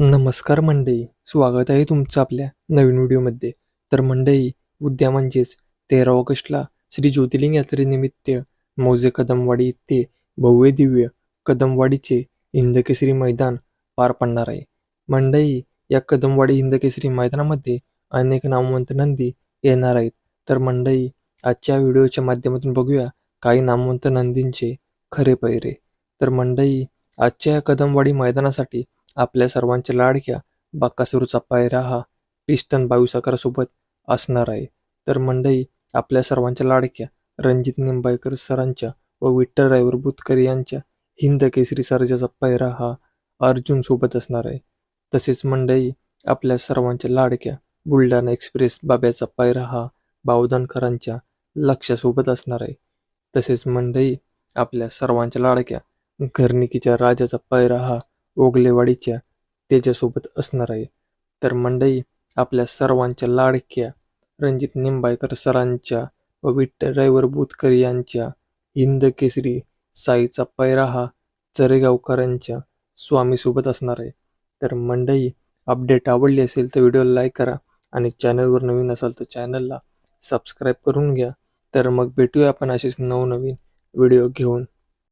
नमस्कार मंडई स्वागत आहे तुमचं आपल्या नवीन व्हिडिओमध्ये. तर मंडई उद्या म्हणजेच तेरा ऑगस्टला श्री ज्योतिर्लिंग यात्रेनिमित्त मौजे कदमवाडी येथे भव्य दिव्य कदमवाडीचे हिंदकेसरी मैदान पार पडणार आहे. मंडई या कदमवाडी हिंदकेसरी मैदानामध्ये अनेक नामवंत नंदी येणार आहेत. तर मंडई आजच्या व्हिडिओच्या माध्यमातून बघूया काही नामवंत नंदींचे खरे पैरे. तर मंडई आजच्या या कदमवाडी मैदानासाठी आपल्या सर्वांच्या लाडक्या बाकासूरचा पायरा हा पिस्टन बावीस अकरासोबत असणार आहे. तर मंडई आपल्या सर्वांच्या लाडक्या रणजित निंबाळकर सरांच्या व विठ्ठल रायवर बुतकर यांच्या हिंद केसरी सर्जाचा पायरा हा अर्जुनसोबत असणार आहे. तसेच मंडई आपल्या सर्वांच्या लाडक्या बुलढाणा एक्सप्रेस बाब्याचा पायरा हा बावधनकरांच्या लक्षासोबत असणार आहे. तसेच मंडई आपल्या सर्वांच्या लाडक्या घरनिकीच्या राजाचा पायरा हा ओगलेवाडीच्या त्याच्यासोबत असणार आहे. तर मंडई आपल्या सर्वांच्या लाडक्या रणजित निंबाळकर सरांच्या व विठ्ठल ड्रायव्हर बुतकर यांच्या हिंद केसरी साईचा पैरा हा चरेगावकरांच्या स्वामीसोबत असणार आहे. तर मंडई अपडेट आवडली असेल तर व्हिडिओला लाईक करा आणि चॅनलवर नवीन असाल तर चॅनलला सबस्क्राईब करून घ्या. तर मग भेटूया आपण असेच नवनवीन व्हिडिओ घेऊन.